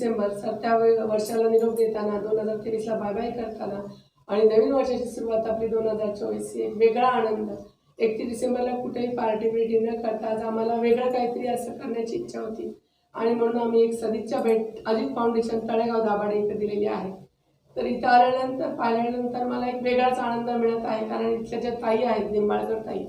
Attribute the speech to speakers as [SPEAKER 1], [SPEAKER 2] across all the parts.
[SPEAKER 1] डिसेंबर सत्या वर्षाला निरोप देताना दोन हजार तेवीसला बाय बाय करताना आणि नवीन वर्षाची सुरुवात आपली दोन हजार चोवीस एक वेगळा आनंद. एकतीस डिसेंबरला कुठेही पार्टी बिर्टी न करता आज आम्हाला वेगळं काहीतरी असं करण्याची इच्छा होती. आणि म्हणून आम्ही एक सदिच्छा भेट अजित फाउंडेशन तळेगाव दाभाडे इथं दिलेली आहे. तर इथं आल्यानंतर पाहिल्यानंतर मला एक वेगळाच आनंद मिळत आहे कारण इथल्या ज्या ताई आहेत निंबाळकर ताई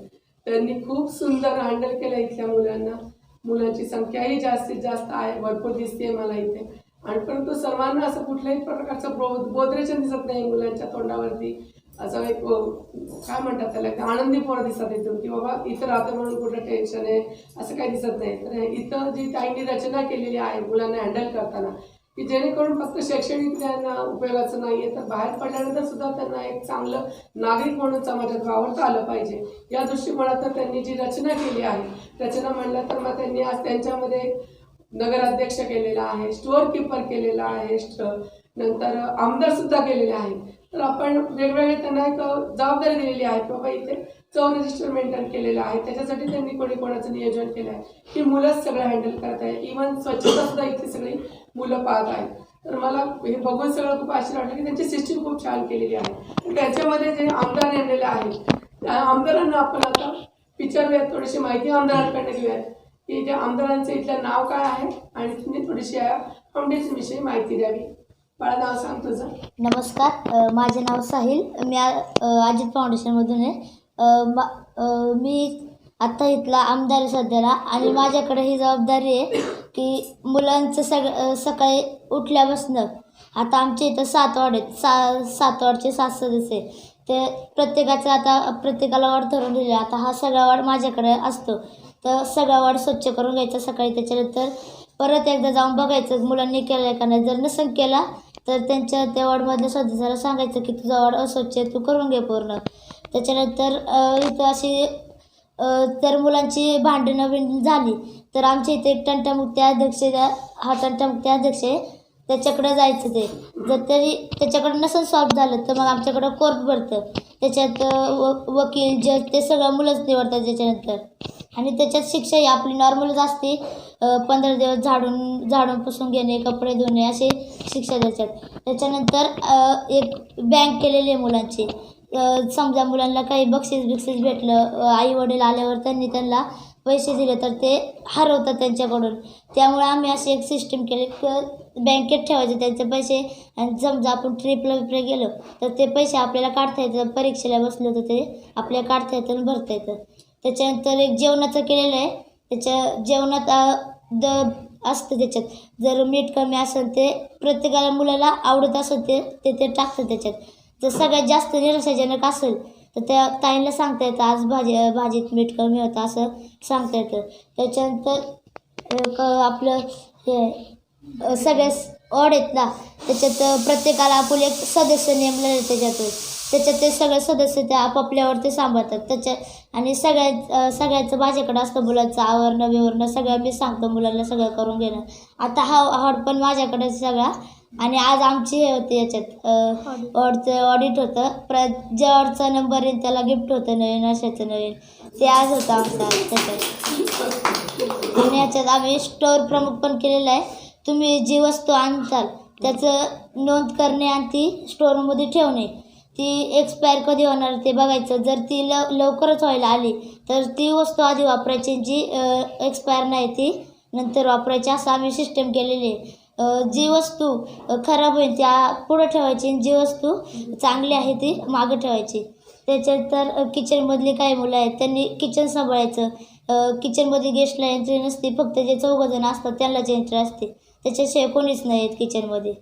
[SPEAKER 1] त्यांनी खूप सुंदर हँडल केलं इथल्या मुलांना. मुलांची संख्याही जास्तीत जास्त आहे भरपूर दिसते मला इथे. आणि परंतु सर्वांना असं कुठल्याही प्रकारचं बो बोधरेचन दिसत नाही मुलांच्या तोंडावरती. असं एक काय म्हणतात त्याला आनंदी पोरं दिसत इथून की बाबा इथं राहतं म्हणून कुठं टेन्शन आहे असं काही दिसत नाही. तर इथं जी ताईंनी रचना केलेली आहे मुलांना हँडल करताना की जेणेकरून फक्त शैक्षणिक ज्ञान उपयोगाचं नाही आहे तर बाहेर पडल्यानंतर सुद्धा त्यांना एक चांगलं नागरिक म्हणून समाजात वावरता आलं पाहिजे. या दृष्टिकोनातून त्यांनी जी रचना केली आहे रचना म्हणलं तर मग त्यांनी आज त्यांच्यामध्ये नगराध्यक्ष केलेला आहे स्टोअर किपर केलेला आहे स्ट- नंतर आमदार सुद्धा केलेले आहेत. तर आपण वेगवेगळे त्यांना एक जबाबदारी दिलेली आहे बाबा इथे चौ रजिस्टर मेंटेन केलेलं आहे त्याच्यासाठी त्यांनी कोणी कोणाचं नियोजन केलं आहे की मुलंच सगळं हँडल करत आहे इव्हन स्वच्छता सुद्धा इथे सगळी मुलं पाहत आहेत. तर मला हे बघून सगळं खूप आश्चर्य वाटलं की त्यांची सिस्टीम खूप छान केलेली आहे. तर त्याच्यामध्ये जे आमदार नेमलेले आहेत त्या आमदारांना आपण आता विचारूयात थोडीशी माहिती आमदारांकडे घेऊयात. की त्या आमदारांचं इथलं नाव काय आहे आणि तुम्ही थोडीशी या फाउंडेशनविषयी माहिती द्यावी. बाळा नाव सांग तुझं.
[SPEAKER 2] नमस्कार. माझे नाव साहिल. मी अजित फाउंडेशनमधून आहे. मा- मी आत्ता इथला आमदार सध्याला आणि माझ्याकडे ही जबाबदारी आहे की मुलांचं सग सकाळी उठल्यापासनं आता आमच्या इथं सात वार्ड आहेत सा सात वार्डचे सात सदस्य आहे ते प्रत्येकाचं आता प्रत्येकाला वाड धरून दिले. आता हा सगळा वाड माझ्याकडे असतो. तर सगळा वाड स्वच्छ करून घ्यायचा सकाळी त्याच्यानंतर. परत एकदा जाऊन बघायचं मुलांनी केलं आहे का नाही. जर नसेल केला तर त्यांच्या त्या वॉर्डमधल्या सदस्याला सांगायचं की तुझा वॉर्ड अस्वच्छ आहे तू करून घे पूर्ण. त्याच्यानंतर इथं अशी तर मुलांची भांडणं बिंडणं झाली. तर आमच्या इथे एक टंटामुक्ती अध्यक्ष हा टंटामुक्ती अध्यक्ष आहे. त्याच्याकडे जायचं ते. जर तरी त्याच्याकडे नसेल सॉल्व झालं तर मग आमच्याकडं कोर्ट भरतं. त्याच्यात व वकील जज ते सगळं मुलंच निवडतात त्याच्यानंतर. आणि त्याच्यात शिक्षा ही आपली नॉर्मलच असते. पंधरा दिवस झाडून झाडून पुसून घेणे कपडे धुणे असे शिक्षा त्याच्यात त्याच्यानंतर एक बँक केलेली आहे मुलांची समजा मुलांना काही बक्षीस बिक्षीस भेटलं आई वडील आल्यावर त्यांनी त्यांना पैसे दिले तर ते हरवतात त्यांच्याकडून. त्यामुळे आम्ही अशी एक सिस्टीम केली बँकेत ठेवायचे त्यांचे पैसे आणि समजा आपण ट्रिपला विपला गेलो तर ते पैसे आपल्याला काढता येतात. परीक्षेला बसलो तर ते आपल्याला काढता येतं आणि भरता येतं त्याच्यानंतर एक जेवणाचं केलेलं आहे. त्याच्या जेवणात द असतं त्याच्यात. जर मीठ कमी असेल ते प्रत्येकाला मुलाला आवडत असेल ते ते ते टाकतं त्याच्यात. जर सगळ्यात जास्त निराशाजनक असेल तर त्या ताईंना सांगता येतं आज भाजी भाजीत मीठ कमी होतं असं सांगता येतं. त्याच्यानंतर आपलं हे अ, सगळ्या ऑड आहेत ना त्याच्यात प्रत्येकाला आपण एक सदस्य नेमलेलं त्याच्यातून. त्याच्यात ते सगळे सदस्य ते आपापल्यावर ते सांभाळतात. त्याच्या आणि सगळ्यात अ, सगळ्याचं माझ्याकडे असतं मुलांचं आवरणं बिवरणं सगळं मी सांगतो मुलांना सगळं करून घेणं. आता हा हॉड पण माझ्याकडे सगळा. आणि आज आमची हे होते याच्यात ऑडचं ऑडिट होतं. प्र ज्या ऑडचा नंबर येईल त्याला गिफ्ट होतं नवीन वर्षाचं नवीन. ते आज होतं आमचं आज त्याच्यात. आणि याच्यात आम्ही स्टोअर प्रमुख पण केलेलं आहे. तुम्ही जी वस्तू आणताल त्याचं नोंद करणे आणि ती स्टोअरमध्ये ठेवणे. ती एक्सपायर कधी होणार ते बघायचं. जर ती लव लवकरच व्हायला आली तर ती वस्तू आधी वापरायची जी एक्सपायर नाही ती नंतर वापरायची असं आम्ही सिस्टम केलेली आहे. जी वस्तू खराब होईल त्या पुढं ठेवायची आणि जी वस्तू चांगली आहे ती मागं ठेवायची. त्याच्यानंतर किचनमधली काही मुलं आहेत त्यांनी किचन सांभाळायचं. किचनमध्ये गेस्टला एंट्री नसते फक्त जे चौघजण असतात त्यांनाच एंट्री असते. त्याच्याशिवाय कोणीच नाही आहेत किचनमध्ये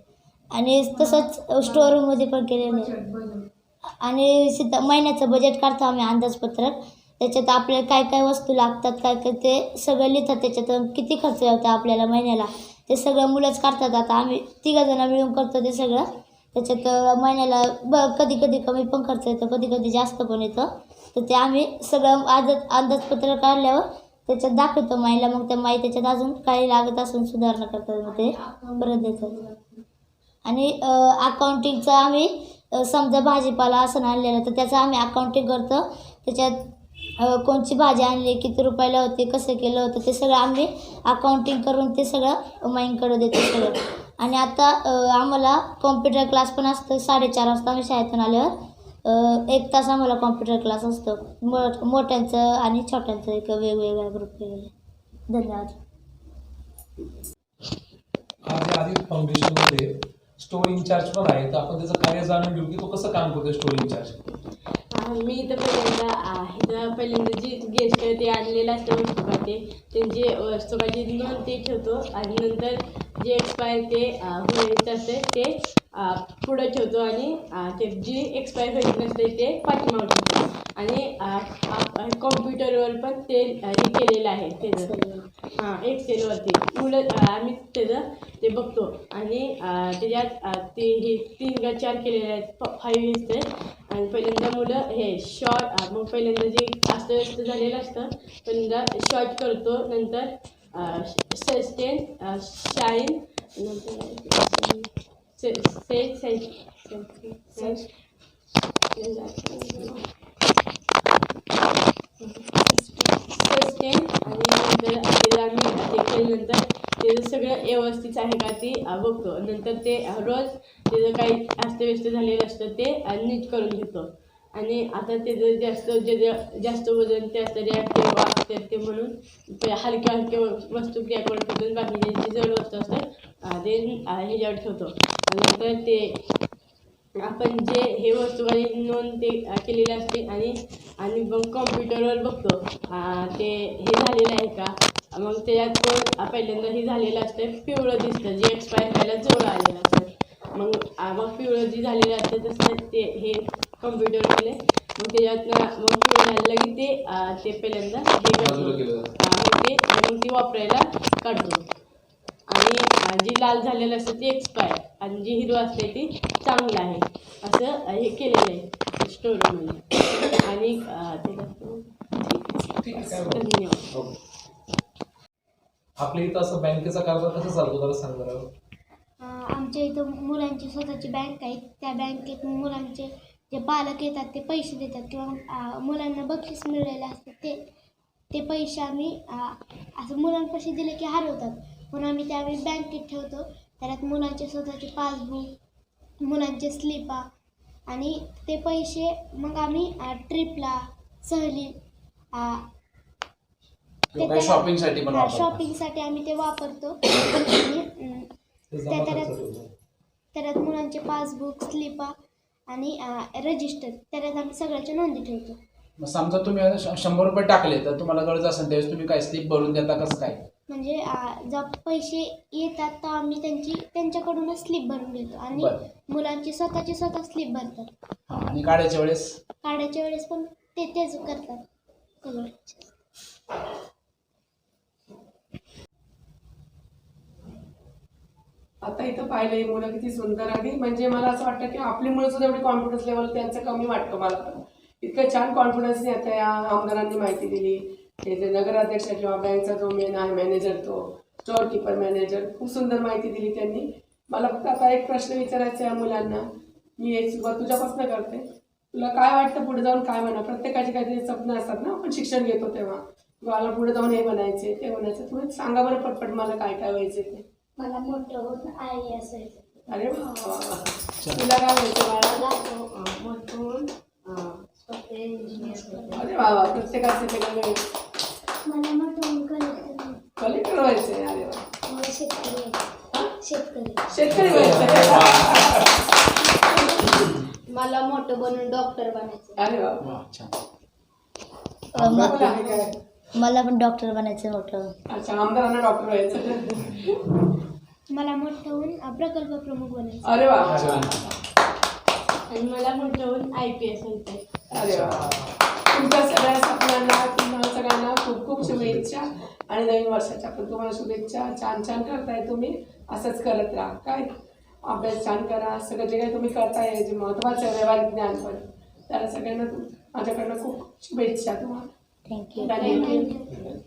[SPEAKER 2] आणि तसंच स्टोअर रूममध्ये पण केलेलं आहे. आणि सिद्ध महिन्याचं बजेट काढतो आम्ही अंदाजपत्रक. त्याच्यात आपल्याला काय काय वस्तू लागतात काय काय ते सगळं लिहितात. त्याच्यात किती खर्च होतो आपल्याला महिन्याला? ते सगळं मुलंच काढतात. आता आम्ही तिघाजणं मिळून करतो ते सगळं. त्याच्यात महिन्याला ब कधी कधी कमी पण खर्च येतो कधी कधी जास्त पण येतं. तर ते आम्ही सगळं आज अंदाजपत्रक काढल्यावर त्याच्यात दाखवतो माईला मग त्या माई त्याच्यात अजून काही लागत असून सुधारणा करतात मग ते परत देतात. आणि अकाउंटिंगचं आम्ही समजा भाजीपाला असं आणलेलं तर त्याचं आम्ही अकाउंटिंग करतो. त्याच्यात कोणची भाजी आणली किती रुपयाला होते कसं केलं होतं ते सगळं आम्ही अकाउंटिंग करून ते सगळं माईंकडे देतो सगळं. आणि आता आम्हाला कॉम्प्युटर क्लास पण असतो साडेचार वाजता आम्ही शाळेतून आल्यावर. एक तास आम्हाला कॉम्प्युटर क्लास असतो. मो मोठ्यांचं आणि छोट्यांचं एक वेगवेगळ्या ग्रुप वेगळे धन्यवाद.
[SPEAKER 3] फाउंडेशनमध्ये स्टोर इन्चार्ज पण आहे. तर आपण त्याचं कार्य जाणून घेऊ की तो कसं काम करतो स्टोर इन्चार्ज
[SPEAKER 4] हा, मी इथं पहिल्यांदा इथं पहिल्यांदा जी गेस्ट ते आणलेलं असतं वस्तू का ते त्यांची वस्तू नोंद ते ठेवतो आणि नंतर जे एक्सपायर ते होईल असते ते पुढं ठेवतो आणि ते जी एक्सपायर व्हायची नसते ते पाठीमागं ठेवतो. आणि कॉम्प्युटरवर पण ते हे केलेलं आहे. त्याचं हां एक्सेलवरती मुलं उलट आम्ही त्याचं ते बघतो आणि त्याच्यात आ, ते हे तीन का चार केलेले आहेत फाईव्ह असते आणि पहिल्यांदा मुलं हे शॉर्ट मग पहिल्यांदा जे अस्तव्यस्त झालेलं असतं पहिल्यांदा शॉर्ट करतो नंतर सस्टेन शाईन नंतर से से आणि नंतर केल्यानंतर त्याचं सगळं व्यवस्थित आहे का ते बघतो. नंतर ते रोज त्याचं काही अस्तव्यस्त झालेलं असतं ते नीट करून घेतो. आणि आता त्याचं जास्त जे जास्त वजन ते असतं रिॲक्टिव्ह वागते ते म्हणून ते हलक्या हलक्या वस्तू त्याकडे ठेवतो बाकीचे जे जड वस्तू असतात ते ह्याच्यावर ठेवतो. नंतर ते आपण जे हे वस्तू काही नोंद ते केलेले असते आणि आणि मग कॉम्प्युटरवर बघतो. ते हे झालेलं आहे का? मग त्याच्यात कोण पहिल्यांदा हे झालेलं असतं पिवळं दिसतं जे एक्सपायर व्हायला जवळ आलेलं असतं. मग मग पिवळं जे झालेलं असतं तसं ते हे कॉम्प्युटर केले मग त्याच्यात मग पिवळं झालं की ते ते पहिल्यांदा हे करतो. ते मग ते वापरायला काढतो. जी लाल झालेलं असतं ते एक्सपायर आणि जी हिरवं असते ती चांगलं आहे. असं हे केलेलं आहे स्टोरमध्ये आणि. धन्यवाद.
[SPEAKER 3] हो. आपल्या इथं असं बँकेचा कारभार कसा चालतो जरा सांग
[SPEAKER 5] आमच्या इथं मुलांची स्वतःची बँक आहे. त्या बँकेत मुलांचे जे पालक येतात ते पैसे देतात किंवा मुलांना बक्षीस मिळालेले असतात ते ते पैसे आम्ही असं मुलांपाशी दिले की हरवतात. म्हणून आम्ही ते आम्ही बँकेत ठेवतो. त्यात मुलांचे स्वतःचे पासबुक मुलांचे स्लिपा आणि ते पैसे मग आम्ही ट्रिपला सहली
[SPEAKER 6] शॉपिंगसाठी.
[SPEAKER 5] शॉपिंगसाठी आम्ही ते वापरतो. आणि अं,
[SPEAKER 3] ते
[SPEAKER 5] त्या
[SPEAKER 3] जमा
[SPEAKER 5] त्याच्यात
[SPEAKER 3] खर्च ठेवतो.
[SPEAKER 5] त्याच्यात मुलांचे पासबुक स्लिपा आणि रजिस्टर त्याच्यात आम्ही सगळ्याच्या नोंदी ठेवतो.
[SPEAKER 6] मग समजा तुम्ही शंभर रुपये टाकले तर तुम्हाला गरज असेल त्यावेळेस तुम्ही काय स्लिप भरून देता कसं काय?
[SPEAKER 5] म्हणजे जेव्हा पैसे येतात तर आम्ही त्यांची त्यांच्याकडूनच स्लिप भरून घेतो. आणि
[SPEAKER 6] बरं.
[SPEAKER 5] मुलांची स्वतःची स्वतः स्लिप भरतात.
[SPEAKER 6] हा, आणि काढायच्या वेळेस?
[SPEAKER 5] काढायच्या वेळेस पण ते तेच करतात. कलर
[SPEAKER 1] आता इथं पाहिलं ही मुलं किती सुंदर आणि म्हणजे मला असं वाटतं की आपली मुलं सुद्धा एवढी कॉन्फिडन्स लेवल त्यांचं कमी वाटतं मला. इतकं छान कॉन्फिडन्स आता या आमदारांनी माहिती दिली. हे जे नगराध्यक्ष किंवा बँकचा जो मेन आहे मॅनेजर तो स्टोअर किपर मॅनेजर खूप सुंदर माहिती दिली त्यांनी मला फक्त आता एक प्रश्न विचारायचा आहे या मुलांना मी एक सुरुवात तुझ्यापासून करते तुला काय वाटतं पुढे जाऊन काय म्हणा प्रत्येकाची काहीतरी स्वप्न असतात ना आपण शिक्षण घेतो तेव्हा मला पुढे जाऊन हे बनायचे ते बनायचे तुम्ही सांगा बरं पटपट मला काय काय व्हायचे ते
[SPEAKER 5] मला मोठं होऊन आय एस
[SPEAKER 1] अरे वा. तुला काय व्हायचं बाळा
[SPEAKER 4] मोठं होऊन
[SPEAKER 1] अरे वा वा प्रत्येकाचे वेगवेगळे
[SPEAKER 5] मला कलेक्टर
[SPEAKER 1] अरे वा
[SPEAKER 5] शेतकरी व्हायचं. शेतकरी.
[SPEAKER 1] शेतकरी व्हायचे
[SPEAKER 5] मला मोठं बनून डॉक्टर बनायचं.
[SPEAKER 1] अरे वा.
[SPEAKER 6] वा, छान.
[SPEAKER 2] अ, म-
[SPEAKER 1] तुला आहे काय
[SPEAKER 2] मला पण डॉक्टर बनायचं मोठं.
[SPEAKER 1] अच्छा आमदारांना डॉक्टर व्हायचं.
[SPEAKER 5] मला मोठं होऊन प्रकल्प प्रमुख बनायचं.
[SPEAKER 1] अरे वा.
[SPEAKER 4] आणि मला मोठं होऊन आय पी एस व्हायचं
[SPEAKER 1] अरे वा. तुमच्या सगळ्या स्वप्नांना तुम्हाला सगळ्यांना खूप खूप शुभेच्छा आणि नवीन वर्षाच्या पण तुम्हाला शुभेच्छा. छान छान करताय तुम्ही. असंच करत राहा. काय? अभ्यास छान करा. सगळं जे काही तुम्ही करताय जे महत्त्वाचं आहे व्यवहारिक ज्ञान पण. त्याला सगळ्यांना तुम- माझ्याकडनं खूप शुभेच्छा तुम्हाला.
[SPEAKER 2] थँक्यू
[SPEAKER 1] धन्यवाद.